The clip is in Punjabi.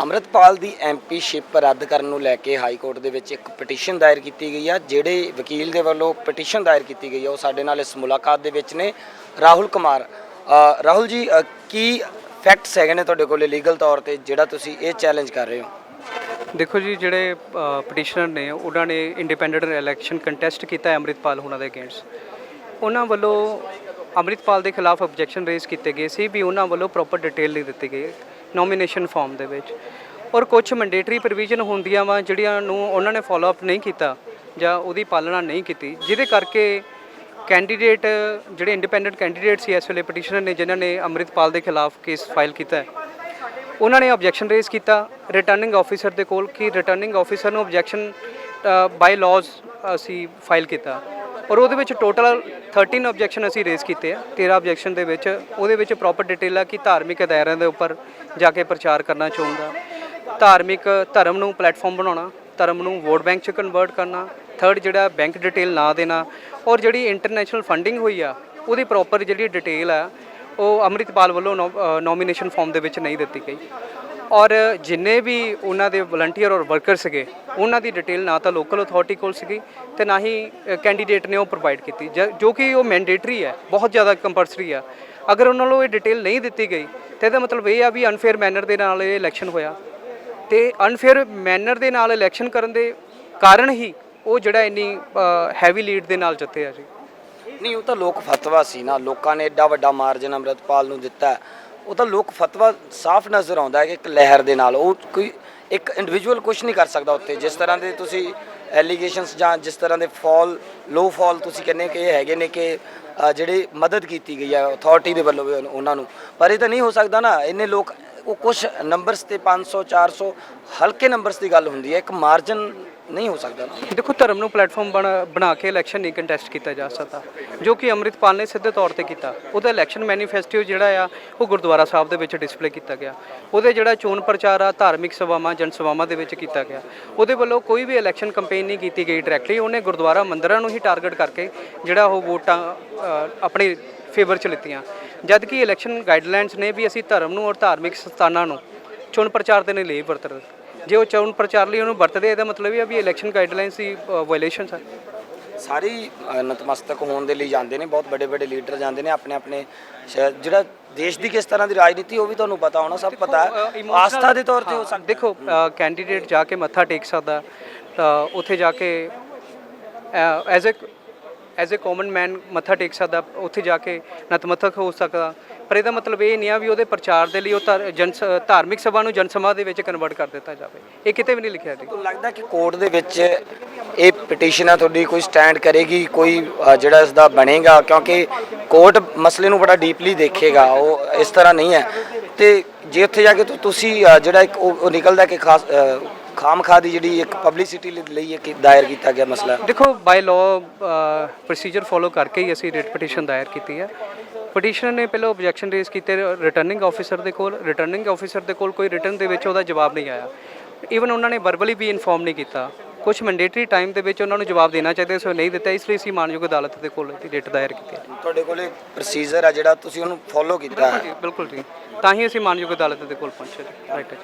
ਅੰਮ੍ਰਿਤਪਾਲ ਦੀ ਐਮਪੀਸ਼ਿਪ ਰੱਦ ਕਰਨ ਨੂੰ ਲੈ ਕੇ ਹਾਈ ਕੋਰਟ ਦੇ ਵਿੱਚ ਇੱਕ ਪਟੀਸ਼ਨ ਦਾਇਰ ਕੀਤੀ ਗਈ ਆ, ਜਿਹੜੇ ਵਕੀਲ ਦੇ ਵੱਲੋਂ ਪਟੀਸ਼ਨ ਦਾਇਰ ਕੀਤੀ ਗਈ ਆ, ਉਹ ਸਾਡੇ ਨਾਲ ਇਸ ਮੁਲਾਕਾਤ ਦੇ ਵਿੱਚ ਨੇ। ਰਾਹੁਲ ਕੁਮਾਰ ਰਾਹੁਲ ਜੀ ਕੀ ਫੈਕਟਸ ਹੈਗੇ ਨੇ ਤੁਹਾਡੇ ਕੋਲ ਲੀਗਲ ਤੌਰ ਤੇ, ਜਿਹੜਾ ਤੁਸੀਂ ਇਹ ਚੈਲੰਜ ਕਰ ਰਹੇ ਹੋ? ਦੇਖੋ ਜੀ, ਜਿਹੜੇ ਪਟੀਸ਼ਨਰ ਨੇ, ਉਹਨਾਂ ਨੇ ਇੰਡੀਪੈਂਡੈਂਟ ਇਲੈਕਸ਼ਨ ਕੰਟੈਸਟ ਕੀਤਾ ਹੈ ਅੰਮ੍ਰਿਤਪਾਲ ਹੁਣਾਂ ਦੇ ਅਗੇਂਸਟ ਉਹਨਾਂ ਵੱਲੋਂ ਅੰਮ੍ਰਿਤਪਾਲ ਦੇ ਖਿਲਾਫ ਆਬਜੈਕਸ਼ਨ ਰੇਜ਼ ਕੀਤੇ ਗਏ ਸੀ ਵੀ ਉਹਨਾਂ ਵੱਲੋਂ ਪ੍ਰੋਪਰ ਡਿਟੇਲ ਨਹੀਂ ਦਿੱਤੀ ਗਈ। ਨੋਮੀਨੇਸ਼ਨ ਫਾਰਮ ਦੇ ਵਿੱਚ। ਔਰ ਕੁਝ ਮੈਂਡੇਟਰੀ ਪ੍ਰੋਵੀਜ਼ਨ ਹੁੰਦੀਆਂ ਵਾ ਜਿਹੜੀਆਂ ਨੂੰ ਉਹਨਾਂ ਨੇ ਫਾਲੋ ਅਪ ਨਹੀਂ ਕੀਤਾ ਜਾਂ ਉਹਦੀ ਪਾਲਣਾ ਨਹੀਂ ਕੀਤੀ, ਜਿਹਦੇ ਕਰਕੇ ਕੈਂਡੀਡੇਟ ਜਿਹੜੇ ਇੰਡੀਪੈਂਡੈਂਟ ਕੈਂਡੀਡੇਟ ਸੀ ਇਸ ਵੇਲੇ ਪਟੀਸ਼ਨਰ ਨੇ, ਜਿਨ੍ਹਾਂ ਨੇ ਅੰਮ੍ਰਿਤਪਾਲ ਦੇ ਖਿਲਾਫ ਕੇਸ ਫਾਈਲ ਕੀਤਾ ਉਹਨਾਂ ਨੇ ਆਬਜੈਕਸ਼ਨ ਰੇਜ਼ ਕੀਤਾ ਰਿਟਰਨਿੰਗ ਆਫੀਸਰ ਦੇ ਕੋਲ ਕਿ ਰਿਟਰਨਿੰਗ ਆਫੀਸਰ ਨੂੰ ਆਬਜੈਕਸ਼ਨ ਬਾਈ ਲਾਜ਼ ਅਸੀਂ ਫਾਈਲ ਕੀਤਾ। ਔਰ ਉਹਦੇ ਵਿੱਚ ਟੋਟਲ 13 ਆਬਜੈਕਸ਼ਨ ਅਸੀਂ ਰੇਜ਼ ਕੀਤੇ ਆ। 13 ਆਬਜੈਕਸ਼ਨ ਦੇ ਵਿੱਚ ਉਹਦੇ ਵਿੱਚ ਪ੍ਰੋਪਰ ਡਿਟੇਲ ਆ ਕਿ ਧਾਰਮਿਕ ਅਦਾਰਿਆਂ ਦੇ ਉੱਪਰ ਜਾ ਕੇ ਪ੍ਰਚਾਰ ਕਰਨਾ ਚਾਹੁੰਦਾ। ਧਾਰਮਿਕ ਧਰਮ ਨੂੰ ਪਲੇਟਫਾਰਮ ਬਣਾਉਣਾ, ਧਰਮ ਨੂੰ ਵੋਟ ਬੈਂਕ 'ਚ ਕਨਵਰਟ ਕਰਨਾ ਥਰਡ ਜਿਹੜਾ ਬੈਂਕ ਡਿਟੇਲ ਨਾ ਦੇਣਾ ਔਰ ਜਿਹੜੀ ਇੰਟਰਨੈਸ਼ਨਲ ਫੰਡਿੰਗ ਹੋਈ ਆ, ਉਹਦੀ ਪ੍ਰੋਪਰ ਜਿਹੜੀ ਡਿਟੇਲ ਆ, ਉਹ ਅੰਮ੍ਰਿਤਪਾਲ ਵੱਲੋਂ ਨੋਮੀਨੇਸ਼ਨ ਫਾਰਮ ਦੇ ਵਿੱਚ ਨਹੀਂ ਦਿੱਤੀ ਗਈ। ਔਰ ਜਿੰਨੇ ਵੀ ਉਹਨਾਂ ਦੇ ਵਲੰਟੀਅਰ ਔਰ ਵਰਕਰ ਸੀਗੇ, ਉਹਨਾਂ ਦੀ ਡਿਟੇਲ ਨਾ ਤਾਂ ਲੋਕਲ ਅਥਾਰਟੀ ਕੋਲ ਸੀਗੀ ਤੇ ਨਾ ਹੀ ਕੈਂਡੀਡੇਟ ਨੇ ਉਹ ਪ੍ਰੋਵਾਈਡ ਕੀਤੀ। ਜ- ਜੋ ਕਿ ਉਹ ਮੈਂਡੇਟਰੀ ਹੈ, ਬਹੁਤ ਜ਼ਿਆਦਾ ਕੰਪਲਸਰੀ ਆ। ਅਗਰ ਉਹਨਾਂ ਨੂੰ ਇਹ ਡਿਟੇਲ ਨਹੀਂ ਦਿੱਤੀ ਗਈ, ਤੇ ਇਹਦਾ ਮਤਲਬ ਇਹ ਆ ਵੀ ਅਨਫੇਅਰ ਮੈਨਰ ਦੇ ਨਾਲ ਇਹ ਇਲੈਕਸ਼ਨ ਹੋਇਆ। ਤੇ ਅਨਫੇਅਰ ਮੈਨਰ ਦੇ ਨਾਲ ਇਲੈਕਸ਼ਨ ਕਰਨ ਦੇ ਕਾਰਨ ਹੀ ਉਹ ਜਿਹੜਾ ਇੰਨੀ ਹੈਵੀ ਲੀਡ ਦੇ ਨਾਲ ਜਿੱਤੇ ਆ ਜੀ। ਨਹੀਂ, ਉਹ ਤਾਂ ਲੋਕ ਫਤਵਾ ਸੀ ਨਾ। ਲੋਕਾਂ ਨੇ ਐਡਾ ਵੱਡਾ ਮਾਰਜਨ ਅੰਮ੍ਰਿਤਪਾਲ ਨੂੰ ਦਿੱਤਾ। ਉਹ ਤਾਂ ਲੋਕ ਫਤਵਾ ਸਾਫ਼ ਨਜ਼ਰ ਆਉਂਦਾ ਹੈ ਕਿ ਇੱਕ ਲਹਿਰ ਦੇ ਨਾਲ ਉਹ ਕੋਈ ਇੱਕ ਇੰਡੀਵਿਜੂਅਲ ਕੁਝ ਨਹੀਂ ਕਰ ਸਕਦਾ ਉੱਤੇ ਜਿਸ ਤਰ੍ਹਾਂ ਦੇ ਤੁਸੀਂ ਐਲੀਗੇਸ਼ਨਸ ਜਾਂ ਜਿਸ ਤਰ੍ਹਾਂ ਦੇ ਫਾਲ ਲੋ ਫਾਲ ਤੁਸੀਂ ਕਹਿੰਦੇ ਕਿ ਇਹ ਹੈਗੇ ਨੇ ਕਿ ਅ, ਜਿਹੜੇ ਮਦਦ ਕੀਤੀ ਗਈ ਹੈ ਅਥਾਰਟੀ ਦੇ ਵੱਲੋਂ ਵੀ ਉਨ- ਉਹਨਾਂ ਨੂੰ। ਪਰ ਇਹ ਤਾਂ ਨਹੀਂ ਹੋ ਸਕਦਾ ਨਾ ਇੰਨੇ ਲੋਕ ਉਹ ਕੁਝ ਨੰਬਰਸ ਤੇ 500 400 ਹਲਕੇ ਨੰਬਰਸ ਦੀ ਗੱਲ ਹੁੰਦੀ ਹੈ ਇੱਕ ਮਾਰਜਨ ਨਹੀਂ ਹੋ ਸਕਦਾ ਨਾ। ਦੇਖੋ ਧਰਮ ਨੂੰ ਪਲੇਟਫਾਰਮ ਬਣਾ ਬਣਾ ਕੇ ਇਲੈਕਸ਼ਨ ਨਹੀਂ ਕੰਟੈਸਟ ਕੀਤਾ ਜਾ ਸਕਦਾ। ਜੋ ਕਿ ਅੰਮ੍ਰਿਤਪਾਲ ਨੇ ਸਿੱਧੇ ਤੌਰ ਤੇ ਕੀਤਾ। ਉਹਦਾ ਇਲੈਕਸ਼ਨ ਮੈਨੀਫੈਸਟੋ ਜਿਹੜਾ ਆ ਉਹ ਗੁਰਦੁਆਰਾ ਸਾਹਿਬ ਦੇ ਵਿੱਚ ਡਿਸਪਲੇ ਕੀਤਾ ਗਿਆ। ਉਹਦੇ ਜਿਹੜਾ ਚੋਣ ਪ੍ਰਚਾਰ ਆ ਧਾਰਮਿਕ ਸਭਾਵਾਂ ਜਨ ਸਭਾਵਾਂ ਦੇ ਵਿੱਚ ਕੀਤਾ ਗਿਆ। ਉਹਦੇ ਵੱਲੋਂ ਕੋਈ ਵੀ ਇਲੈਕਸ਼ਨ ਕੈਂਪੇਨ ਨਹੀਂ ਕੀਤੀ ਗਈ ਡਾਇਰੈਕਟਲੀ ਉਹਨੇ ਗੁਰਦੁਆਰਾ ਮੰਦਰਾਂ ਨੂੰ ਹੀ ਟਾਰਗੇਟ ਕਰਕੇ ਜਿਹੜਾ ਉਹ ਵੋਟਾਂ ਅ, ਆਪਣੇ ਫੇਵਰ ਚ ਲਿੱਤੀਆਂ। ਜਦ ਕਿ ਇਲੈਕਸ਼ਨ ਗਾਈਡਲਾਈਨਸ ਨੇ ਵੀ ਅਸੀਂ ਧਰਮ ਨੂੰ ਔਰ ਧਾਰਮਿਕ ਸਥਾਨਾਂ ਨੂੰ ਚੋਣ ਪ੍ਰਚਾਰ ਦੇ ਲਈ ਵਰਤ ਜੇ ਉਹ ਚੋਣ ਪ੍ਰਚਾਰ ਲਈ ਉਹਨੂੰ ਵਰਤਦੇ ਇਹਦਾ ਮਤਲਬ ਇਹ ਆ ਵੀ ਇਲੈਕਸ਼ਨ ਗਾਈਡਲਾਈਨਸ ਦੀ ਵਾਇਲੇਸ਼ਨਸ ਹੈ ਸਾਰੀ ਨਤਮਸਤਕ ਹੋਣ ਦੇ ਲਈ ਜਾਂਦੇ ਨੇ ਬਹੁਤ ਵੱਡੇ ਵੱਡੇ ਲੀਡਰ ਜਾਂਦੇ ਨੇ ਆਪਣੇ ਆਪਣੇ ਜਿਹੜਾ ਦੇਸ਼ ਦੀ ਕਿਸ ਤਰ੍ਹਾਂ ਦੀ ਰਾਜਨੀਤੀ ਉਹ ਵੀ ਤੁਹਾਨੂੰ ਪਤਾ ਹੋਣਾ ਸਭ ਪਤਾ ਹੈ। ਆਸਥਾ ਦੇ ਤੌਰ ਤੇ ਹੋ ਸਕਦਾ। ਦੇਖੋ ਕੈਂਡੀਡੇਟ ਜਾ ਕੇ ਮੱਥਾ ਟੇਕ ਸਕਦਾ ਤਾਂ ਉੱਥੇ ਜਾ ਕੇ as a as a common man ਮੱਥਾ ਟੇਕ ਸਕਦਾ, ਉੱਥੇ ਜਾ ਕੇ ਨਤਮਸਤਕ ਹੋ ਸਕਦਾ। ਪਰ ਇਹਦਾ ਮਤਲਬ ਇਹ ਨਹੀਂ ਆ ਵੀ ਉਹਦੇ ਪ੍ਰਚਾਰ ਦੇ ਲਈ ਉਹ ਧਾਰ- ਜਨ, ਧਾਰਮਿਕ ਸਭਾ ਨੂੰ ਜਨ ਸਭਾ ਦੇ ਵਿੱਚ ਕਨਵਰਟ ਕਰ ਦਿੱਤਾ ਜਾਵੇ। ਇਹ ਕਿਤੇ ਵੀ ਨਹੀਂ ਲਿਖਿਆ ਜੀ। ਤੁਹਾਨੂੰ ਲੱਗਦਾ ਕਿ ਕੋਰਟ ਦੇ ਵਿੱਚ ਇਹ ਪਟੀਸ਼ਨ ਆ ਤੁਹਾਡੀ ਕੋਈ ਸਟੈਂਡ ਕਰੇਗੀ, ਕੋਈ ਜਿਹੜਾ ਇਸ ਦਾ ਬਣੇਗਾ? ਕਿਉਂਕਿ ਕੋਰਟ ਮਸਲੇ ਨੂੰ ਬੜਾ ਡੀਪਲੀ ਦੇਖੇਗਾ, ਉਹ ਇਸ ਤਰ੍ਹਾਂ ਨਹੀਂ ਹੈ। ਤੇ ਜੇ ਉੱਥੇ ਜਾ ਕੇ ਤੁਸੀਂ ਜਿਹੜਾ ਇੱਕ ਉਹ ਨਿਕਲਦਾ ਕਿ ਖਾਸ ਖਾਮਖਾ ਦੀ ਜਿਹੜੀ ਇੱਕ ਪਬਲਿਸਿਟੀ ਲਈ ਇੱਕ ਦਾਇਰ ਕੀਤਾ ਗਿਆ ਮਸਲਾ? ਦੇਖੋ ਬਾਈ ਲਾਅ ਪ੍ਰੋਸੀਜਰ ਫੋਲੋ ਕਰਕੇ ਹੀ ਅਸੀਂ ਰਿਟ ਪਟੀਸ਼ਨ ਦਾਇਰ ਕੀਤੀ ਹੈ। ਪਟੀਸ਼ਨਰ ਨੇ ਪਹਿਲਾਂ ਆਬਜੈਕਸ਼ਨ ਰੇਜ਼ ਕੀਤੇ ਰਿਟਰਨਿੰਗ ਆਫੀਸਰ ਦੇ ਕੋਲ। ਰਿਟਰਨਿੰਗ ਆਫੀਸਰ ਦੇ ਕੋਲ ਕੋਈ ਰਿਟਰਨ ਦੇ ਵਿੱਚ ਉਹਦਾ ਜਵਾਬ ਨਹੀਂ ਆਇਆ। ਈਵਨ ਉਹਨਾਂ ਨੇ ਵਰਬਲੀ ਵੀ ਇਨਫੋਰਮ ਨਹੀਂ ਕੀਤਾ। ਕੁਝ ਮੈਂਡੇਟਰੀ ਟਾਈਮ ਦੇ ਵਿੱਚ ਉਹਨਾਂ ਨੂੰ ਜਵਾਬ ਦੇਣਾ ਚਾਹੀਦਾ ਸੀ ਉਹ ਨਹੀਂ ਦਿੱਤਾ। ਇਸ ਲਈ ਅਸੀਂ ਮਾਨਯੋਗ ਅਦਾਲਤ ਦੇ ਕੋਲ ਰਿਟ ਦਾਇਰ ਕੀਤੀ ਹੈ। ਤੁਹਾਡੇ ਕੋਲੇ ਪ੍ਰੋਸੀਜਰ ਆ ਜਿਹੜਾ ਤੁਸੀਂ ਉਹਨੂੰ ਫੋਲੋ ਕੀਤਾ ਬਿਲਕੁਲ ਜੀ ਤਾਂ ਹੀ ਅਸੀਂ ਮਾਨਯੋਗ ਅਦਾਲਤ ਦੇ ਕੋਲ ਪਹੁੰਚੇ। ਰਾਈਟ ਹੈ